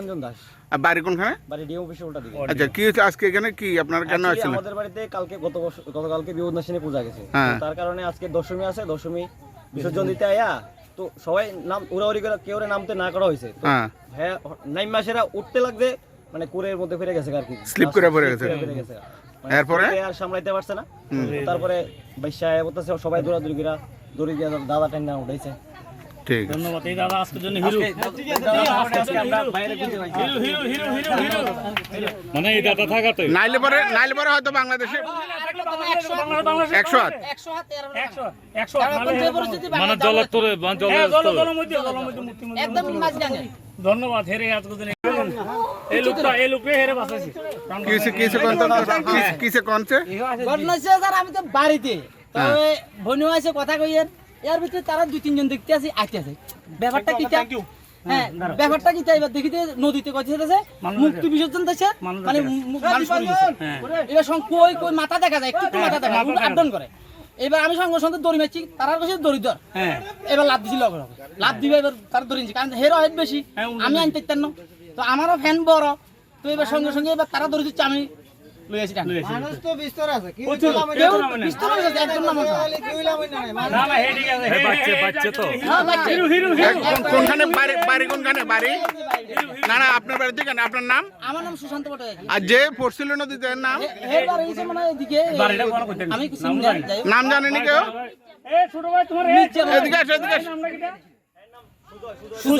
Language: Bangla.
অঞ্জন দাস। আর বাড়ি কোনখানে? বাড়ি ডিএম অফিসে ওটা দিকে। আচ্ছা কি হচ্ছে আজকে এখানে কি আপনারা কেন আমাদের বাড়িতে কালকে গত বছর গতকালকে বিপদনাশিনী পূজা গেছে। হ্যাঁ। তার কারণে আজকে দশমী আছে দশমী বিসর্জন দিতে আয়া তো সবাই নাম উড়াউড়ি করে কেউ নামতে না করা হয়েছে। হ্যাঁ। হ্যাঁ নাইম মাসেরা উঠতে লাগবে মানে কুরের মধ্যে ফিরে গেছে আর কি। Slip করে পড়ে গেছে। মানে এরপরে? আর সামলাইতে পারছে না। তারপরে বাইশা বলতেছে সবাই দৌড়াদৌড়ি করে দৌড়ি দিয়ে দাদা না উঠাইছে। ঠিক ধন্যবাদ। এই দাদা আজকের জন্য hero. Hero. Hero hero hero মানে এই দাদা থাকাতে। নাইলে পরে নাইলে পরে হয়তো বাংলাদেশে মানে ধন্যবাদ হেরে আজকের এই লোকটা এই লোকে হেরে বাঁচাইছি। কিসে কিসে কোন কিসে কোনছে? ঘটনা হচ্ছে স্যার আমি তো বাড়িতে। তবে বোনও আছে কথা কইয়ের এর ভিতরে তারা দুই তিনজন দেখতে আছে আইতে আছে। ব্যাপারটা কি তা? হ্যাঁ ব্যাপারটা কি তাই দেখিতে নদীতে কথা আছে? মুক্তি বিসর্জন দিচ্ছে মানে মু- মানুষ এবার সঙ্গে কই কই মাথা দেখা যায় একটু মাথা দেখা করে। এবার আমি সঙ্গে সঙ্গে দড়ি মারছি। তারা কাছে দড়ি ধর এবার লাভ দিছিল লগে লগে। লাভ দিবে এবার তার দড়ি কারণ হেরো হেড বেশি। আমি আনতে পারতাম না। তো আমারও ফ্যান বড়। তো এবার সঙ্গে সঙ্গে এবার তারা দড়ি দিচ্ছে আমি আসি মানুষ তো বিস্তর আছে কি নাম আছে। কেউ লাভ না না হে ঠিক আছে হে বাচ্চা বাচ্চা তো। বাচ্চা। হিরো হিরো এক কোন- কোনখানে বাড়ি বাড়ি কোনখানে বাড়ি? না না আপনার বাড়িতে কেন আপনার নাম? আমার নাম সুশান্ত ভট্টাচার্য। আর যে পড়ছিল নদীতে নাম? হের বাড়ি হইছে মানে এদিকে। বাড়িটা কোনো করতে আমি কিছু জানি নাম জানেনি কেউ? এ ছোট ভাই তোমার এ এদিকে এদিকে আসো। নামটা কিটা